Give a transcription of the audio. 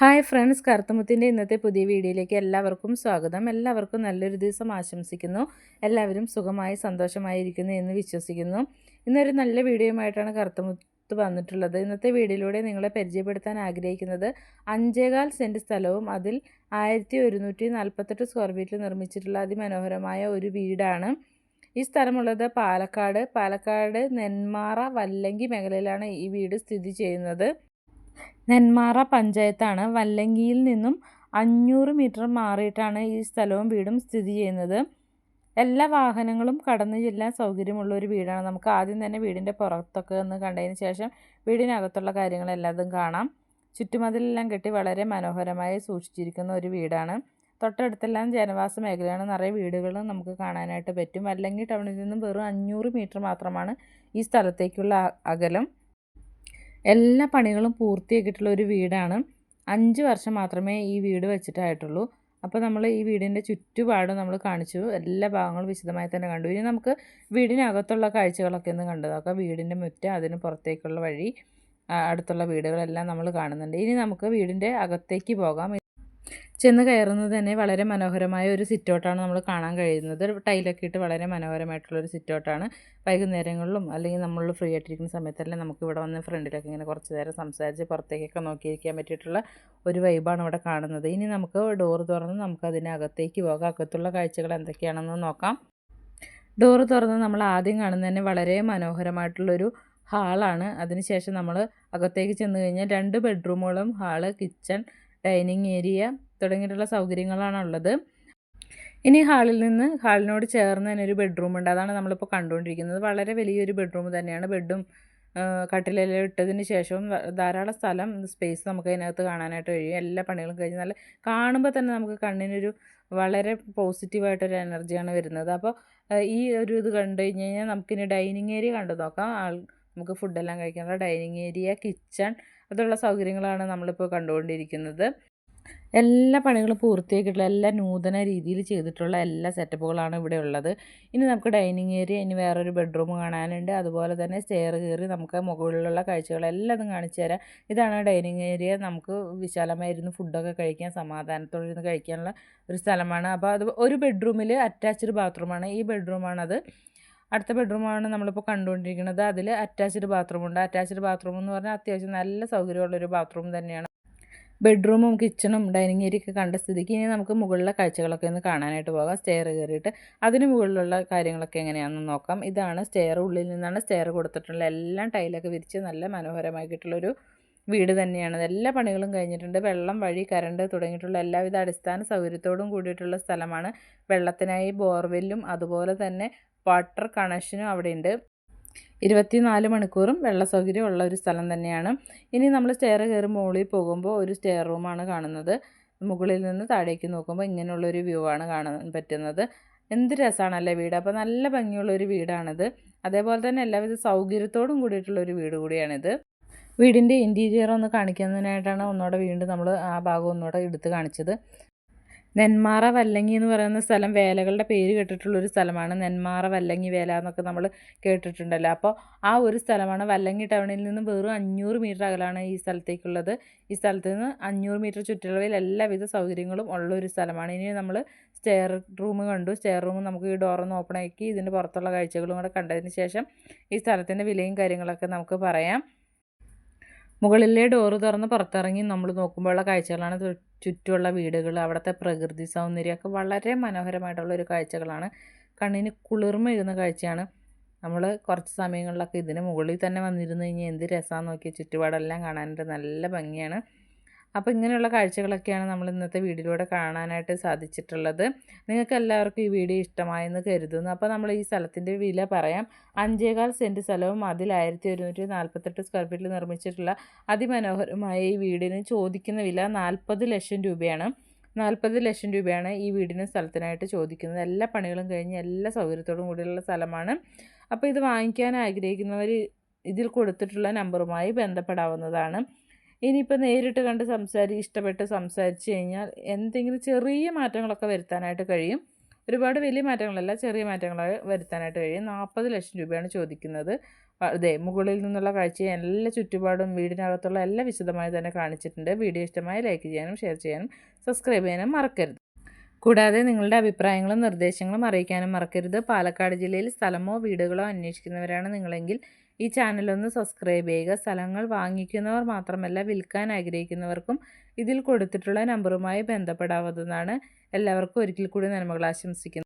Hi friends കറുത്തമുത്തിന്റെ ഇന്നത്തെ പുതിയ വീഡിയോയിലേക്ക് എല്ലാവർക്കും സ്വാഗതം. എല്ലാവർക്കും നല്ലൊരു ദിവസം ആശംസിക്കുന്നു. എല്ലാവരും സുഖമായി സന്തോഷമായിരിക്കുന്നു എന്ന് വിശ്വസിക്കുന്നു. ഇന്നൊരു നല്ല വീഡിയോയുമായിട്ടാണ് കറുത്തമുത്ത് വന്നിട്ടുള്ളത്. ഇന്നത്തെ വീഡിയോയിലൂടെ നിങ്ങളെ പരിചയപ്പെടുത്താൻ ആഗ്രഹിക്കുന്നത് അഞ്ചേകാൽ സെന്റ് സ്ഥലവും അതിൽ ആയിരത്തി ഒരുന്നൂറ്റി നാൽപ്പത്തെട്ട് സ്ക്വയർ ഫീറ്റിൽ നിർമ്മിച്ചിട്ടുള്ള അതിമനോഹരമായ ഒരു വീടാണ്. ഈ സ്ഥലമുള്ളത് പാലക്കാട്. പാലക്കാട് നെന്മാറ വല്ലങ്കി മേഖലയിലാണ് ഈ വീട് സ്ഥിതി ചെയ്യുന്നത്. നെന്മാറ പഞ്ചായത്താണ്. വല്ലങ്കിയിൽ നിന്നും അഞ്ഞൂറ് മീറ്റർ മാറിയിട്ടാണ് ഈ സ്ഥലവും വീടും സ്ഥിതി ചെയ്യുന്നത്. എല്ലാ വാഹനങ്ങളും കടന്നു ചെല്ലാൻ സൗകര്യമുള്ള ഒരു വീടാണ്. നമുക്ക് ആദ്യം തന്നെ വീടിന്റെ പുറത്തൊക്കെ ഒന്ന് കണ്ടതിന് ശേഷം വീടിനകത്തുള്ള കാര്യങ്ങളെല്ലാതും കാണാം. ചുറ്റുമതിലെല്ലാം കെട്ടി വളരെ മനോഹരമായി സൂക്ഷിച്ചിരിക്കുന്ന ഒരു വീടാണ്. തൊട്ടടുത്തെല്ലാം ജനവാസ മേഖലയാണ്. നിറയെ വീടുകളും നമുക്ക് കാണാനായിട്ട് പറ്റും. അല്ലെങ്കിൽ ടൗണിൽ നിന്നും വെറും അഞ്ഞൂറ് മീറ്റർ മാത്രമാണ് ഈ സ്ഥലത്തേക്കുള്ള അകലം. എല്ലാ പണികളും പൂർത്തിയാക്കിയിട്ടുള്ള ഒരു വീടാണ്. അഞ്ച് വർഷം മാത്രമേ ഈ വീട് വെച്ചിട്ടായിട്ടുള്ളൂ. അപ്പോൾ നമ്മൾ ഈ വീടിന്റെ ചുറ്റുപാടും നമ്മൾ കാണിച്ചു. എല്ലാ ഭാഗങ്ങളും വിശദമായി തന്നെ കണ്ടു. ഇനി നമുക്ക് വീടിനകത്തുള്ള കാഴ്ചകളൊക്കെ ഒന്ന് കണ്ടു നോക്കാം. വീടിന്റെ മുറ്റം അതിന് പുറത്തേക്കുള്ള വഴി അടുത്തുള്ള വീടുകളെല്ലാം നമ്മൾ കാണുന്നുണ്ട്. ഇനി നമുക്ക് വീടിന്റെ അകത്തേക്ക് പോകാം. ചെന്ന് കയറുന്നത് തന്നെ വളരെ മനോഹരമായ ഒരു സിറ്റൗട്ടാണ് നമ്മൾ കാണാൻ കഴിയുന്നത്. ടൈലൊക്കെ ഇട്ട് വളരെ മനോഹരമായിട്ടുള്ള ഒരു സിറ്റൗട്ടാണ്. വൈകുന്നേരങ്ങളിലും അല്ലെങ്കിൽ നമ്മൾ ഫ്രീ ആയിട്ടിരിക്കുന്ന സമയത്തല്ലേ നമുക്ക് ഇവിടെ വന്ന് ഫ്രണ്ടിലൊക്കെ ഇങ്ങനെ കുറച്ച് നേരം സംസാരിച്ച് പുറത്തേക്കൊക്കെ നോക്കിയിരിക്കാൻ പറ്റിയിട്ടുള്ള ഒരു വൈബാണ് ഇവിടെ കാണുന്നത്. ഇനി നമുക്ക് ഡോർ തുറന്ന് നമുക്ക് അതിനകത്തേക്ക് പോകാം. അകത്തുള്ള കാഴ്ചകൾ എന്തൊക്കെയാണെന്ന് നോക്കാം. ഡോർ തുറന്ന് നമ്മൾ ആദ്യം കാണുന്നത് തന്നെ വളരെ മനോഹരമായിട്ടുള്ളൊരു ഹാളാണ് അതിനുശേഷം നമ്മൾ അകത്തേക്ക് ചെന്ന് കഴിഞ്ഞാൽ രണ്ട് ബെഡ്റൂമുകളും ഹാൾ കിച്ചൺ ഡൈനിങ് ഏരിയ തുടങ്ങിയിട്ടുള്ള സൗകര്യങ്ങളാണ് ഉള്ളത് ഇനി ഹാളിൽ നിന്ന് ഹാളിനോട് ചേർന്ന് തന്നെ ഒരു ബെഡ്റൂം ഉണ്ട്. അതാണ് നമ്മളിപ്പോൾ കണ്ടുകൊണ്ടിരിക്കുന്നത്. വളരെ വലിയൊരു ബെഡ്റൂം തന്നെയാണ്. ബെഡും കട്ടിലെല്ലാം ഇട്ടതിന് ശേഷവും ധാരാളം സ്ഥലം സ്പേസ് നമുക്ക് അതിനകത്ത് കാണാനായിട്ട് കഴിയും. എല്ലാ പണികളും കഴിഞ്ഞ് നല്ല കാണുമ്പോൾ തന്നെ നമുക്ക് കണ്ണിനൊരു വളരെ പോസിറ്റീവായിട്ടൊരു എനർജിയാണ് വരുന്നത്. അപ്പോൾ ഈ ഒരു ഇത് കണ്ടു കഴിഞ്ഞ് കഴിഞ്ഞാൽ നമുക്കിനി ഡൈനിങ് ഏരിയ കണ്ടു നോക്കാം. നമുക്ക് ഫുഡെല്ലാം കഴിക്കാനുള്ള ഡൈനിങ് ഏരിയ കിച്ചൺ അതുള്ള സൗകര്യങ്ങളാണ് നമ്മളിപ്പോൾ കണ്ടുകൊണ്ടിരിക്കുന്നത്. എല്ലാ പണികളും പൂർത്തിയാക്കിയിട്ടുള്ള എല്ലാ നൂതന രീതിയിൽ ചെയ്തിട്ടുള്ള എല്ലാ സെറ്റപ്പുകളാണ് ഇവിടെ ഉള്ളത്. ഇനി നമുക്ക് ഡൈനിങ് ഏരിയ ഇനി വേറൊരു ബെഡ്റൂം കാണാനുണ്ട്. അതുപോലെ തന്നെ സ്റ്റെയർ കയറി നമുക്ക് മുകളിലുള്ള കാഴ്ചകളെല്ലാം കാണിച്ചു തരാം. ഇതാണ് ഡൈനിങ് ഏരിയ. നമുക്ക് വിശാലമായിരുന്നു ഫുഡൊക്കെ കഴിക്കാൻ സമാധാനത്തോടെ ഇരുന്ന് കഴിക്കാനുള്ള ഒരു സ്ഥലമാണ്. അപ്പോൾ അത് ഒരു ബെഡ്റൂമിൽ അറ്റാച്ച്ഡ് ബാത്റൂമാണ്. ഈ ബെഡ്റൂമാണത്. അടുത്ത ബെഡ്റൂമാണ് നമ്മളിപ്പോൾ കണ്ടുകൊണ്ടിരിക്കുന്നത്. അതിൽ അറ്റാച്ച്ഡ് ബാത്റൂമുണ്ട് അറ്റാച്ച്ഡ് ബാത്റൂം എന്ന് പറഞ്ഞാൽ അത്യാവശ്യം നല്ല സൗകര്യമുള്ളൊരു ബാത്റൂം തന്നെയാണ്. ബെഡ്റൂമും കിച്ചണും ഡൈനിങ് ഏരിയയൊക്കെ കണ്ട സ്ഥിതിക്ക് ഇനി നമുക്ക് മുകളിലെ കാഴ്ചകളൊക്കെ ഒന്ന് കാണാനായിട്ട് പോകാം. സ്റ്റെയർ കയറിയിട്ട്. അതിന് മുകളിലുള്ള കാര്യങ്ങളൊക്കെ എങ്ങനെയാണെന്ന് നോക്കാം. ഇതാണ് സ്റ്റെയർ ഉള്ളിൽ നിന്നാണ് സ്റ്റെയർ കൊടുത്തിട്ടുള്ള എല്ലാം ടൈലൊക്കെ വിരിച്ച് നല്ല മനോഹരമാക്കിയിട്ടുള്ളൊരു വീട് തന്നെയാണ്. എല്ലാ പണികളും കഴിഞ്ഞിട്ടുണ്ട്. വെള്ളം വഴി കറണ്ട് തുടങ്ങിയിട്ടുള്ള എല്ലാവിധ അടിസ്ഥാന സൗകര്യത്തോടും കൂടിയിട്ടുള്ള സ്ഥലമാണ്. വെള്ളത്തിനായി ബോർവെല്ലും അതുപോലെ തന്നെ വാട്ടർ കണക്ഷനും അവിടെ അവിടെയുണ്ട്. ഇരുപത്തിനാല് മണിക്കൂറും വെള്ള സൗകര്യം ഉള്ള ഒരു സ്ഥലം തന്നെയാണ്. ഇനി നമ്മൾ സ്റ്റെയർ കയറി മുകളിൽ പോകുമ്പോൾ ഒരു സ്റ്റെയർ റൂമാണ് കാണുന്നത്. മുകളിൽ നിന്ന് താഴേക്ക് നോക്കുമ്പോൾ ഇങ്ങനെയുള്ളൊരു വ്യൂ ആണ് കാണാൻ പറ്റുന്നത്. എന്ത് രസമാണല്ലേ വീട്? അപ്പോൾ നല്ല ഭംഗിയുള്ളൊരു വീടാണിത്. അതേപോലെ തന്നെ എല്ലാവിധ സൗകര്യത്തോടും കൂടിയിട്ടുള്ളൊരു വീട് കൂടിയാണിത്. വീടിന്റെ ഇന്റീരിയർ ഒന്ന് കാണിക്കുന്നതിനായിട്ടാണ് ഒന്നുകൂടെ വീണ്ടും നമ്മൾ ആ ഭാഗം ഒന്നുകൂടെ എടുത്ത് കാണിച്ചത്. നെന്മാറ വല്ലങ്ങി എന്ന് പറയുന്ന സ്ഥലം വേലകളുടെ പേര് കേട്ടിട്ടുള്ളൊരു സ്ഥലമാണ്. നെന്മാറ വല്ലങ്ങി വേല എന്നൊക്കെ നമ്മൾ കേട്ടിട്ടുണ്ടല്ലോ. അപ്പോൾ ആ ഒരു സ്ഥലമാണ് വല്ലങ്ങി ടൗണിൽ നിന്നും വെറും അഞ്ഞൂറ് മീറ്റർ അകലാണ് ഈ സ്ഥലത്തേക്കുള്ളത്. ഈ സ്ഥലത്ത് നിന്ന് അഞ്ഞൂറ് മീറ്റർ ചുറ്റളവിൽ എല്ലാവിധ സൗകര്യങ്ങളും ഉള്ള ഒരു സ്ഥലമാണ്. ഇനി നമ്മൾ സ്റ്റെയർ റൂം കണ്ടു. സ്റ്റെയർ റൂം നമുക്ക് ഈ ഡോറൊന്ന് ഓപ്പൺ ആക്കി ഇതിന്റെ പുറത്തുള്ള കാഴ്ചകളും കൂടെ കണ്ടതിന് ശേഷം ഈ സ്ഥലത്തിന്റെ വിലയും കാര്യങ്ങളൊക്കെ നമുക്ക് പറയാം. മുകളിലെ ഡോറ് തുറന്ന് പുറത്തിറങ്ങി നമ്മൾ നോക്കുമ്പോഴുള്ള കാഴ്ചകളാണ് ചുറ്റുമുള്ള വീടുകൾ അവിടുത്തെ പ്രകൃതി സൗന്ദര്യമൊക്കെ വളരെ മനോഹരമായിട്ടുള്ള ഒരു കാഴ്ചകളാണ്. കണ്ണിന് കുളിർമ കാഴ്ചയാണ്. നമ്മൾ കുറച്ച് സമയങ്ങളിലൊക്കെ ഇതിന് മുകളിൽ തന്നെ വന്നിരുന്നു കഴിഞ്ഞാൽ എന്ത് രസമാണെന്ന് നോക്കിയാൽ ചുറ്റുപാടെല്ലാം കാണാനായിട്ട് നല്ല ഭംഗിയാണ്. അപ്പോൾ ഇങ്ങനെയുള്ള കാഴ്ചകളൊക്കെയാണ് നമ്മൾ ഇന്നത്തെ വീഡിയോയിലൂടെ കാണാനായിട്ട് സാധിച്ചിട്ടുള്ളത്. നിങ്ങൾക്ക് എല്ലാവർക്കും ഈ വീഡിയോ ഇഷ്ടമായെന്ന് കരുതുന്നു. അപ്പോൾ നമ്മൾ ഈ സ്ഥലത്തിന്റെ വില പറയാം. അഞ്ചേകാൽ സെന്റ് സ്ഥലവും അതിൽ ആയിരത്തി ഒരുന്നൂറ്റി നാൽപ്പത്തെട്ട് സ്ക്വയർ ഫീറ്റിൽ നിർമ്മിച്ചിട്ടുള്ള അതിമനോഹരമായ ഈ വീടിന് ചോദിക്കുന്ന വില നാൽപ്പത് ലക്ഷം രൂപയാണ്. നാൽപ്പത് ലക്ഷം രൂപയാണ് ഈ വീടിന് സ്ഥലത്തിനായിട്ട് ചോദിക്കുന്നത്. എല്ലാ പണികളും കഴിഞ്ഞ് എല്ലാ സൗകര്യത്തോടും കൂടിയുള്ള സ്ഥലമാണ്. അപ്പോൾ ഇത് വാങ്ങിക്കാൻ ആഗ്രഹിക്കുന്നവർ ഇതിൽ കൊടുത്തിട്ടുള്ള നമ്പറുമായി ബന്ധപ്പെടാവുന്നതാണ്. ഇനിയിപ്പോൾ നേരിട്ട് കണ്ട് സംസാരി ഇഷ്ടപ്പെട്ട് സംസാരിച്ച് കഴിഞ്ഞാൽ എന്തെങ്കിലും ചെറിയ മാറ്റങ്ങളൊക്കെ വരുത്താനായിട്ട് കഴിയും. ഒരുപാട് വലിയ മാറ്റങ്ങളല്ല ചെറിയ മാറ്റങ്ങൾ വരുത്താനായിട്ട് കഴിയും. നാൽപ്പത് ലക്ഷം രൂപയാണ് ചോദിക്കുന്നത്. അതെ മുകളിൽ നിന്നുള്ള കാഴ്ച എല്ലാ ചുറ്റുപാടും വീടിനകത്തുള്ള എല്ലാം വിശദമായി തന്നെ കാണിച്ചിട്ടുണ്ട്. വീഡിയോ ഇഷ്ടമായി ലൈക്ക് ചെയ്യാനും ഷെയർ ചെയ്യാനും സബ്സ്ക്രൈബ് ചെയ്യാനും മറക്കരുത്. കൂടാതെ നിങ്ങളുടെ അഭിപ്രായങ്ങളും നിർദ്ദേശങ്ങളും അറിയിക്കാനും മറക്കരുത്. പാലക്കാട് ജില്ലയിൽ സ്ഥലമോ വീടുകളോ അന്വേഷിക്കുന്നവരാണ് നിങ്ങളെങ്കിൽ ഈ ചാനലൊന്ന് സബ്സ്ക്രൈബ് ചെയ്യുക. സ്ഥലങ്ങൾ വാങ്ങിക്കുന്നവർ മാത്രമല്ല വിൽക്കാൻ ആഗ്രഹിക്കുന്നവർക്കും ഇതിൽ കൊടുത്തിട്ടുള്ള നമ്പറുമായി ബന്ധപ്പെടാവുന്നതാണ്. എല്ലാവർക്കും ഒരിക്കൽ കൂടി നന്മകൾ ആശംസിക്കുന്നു.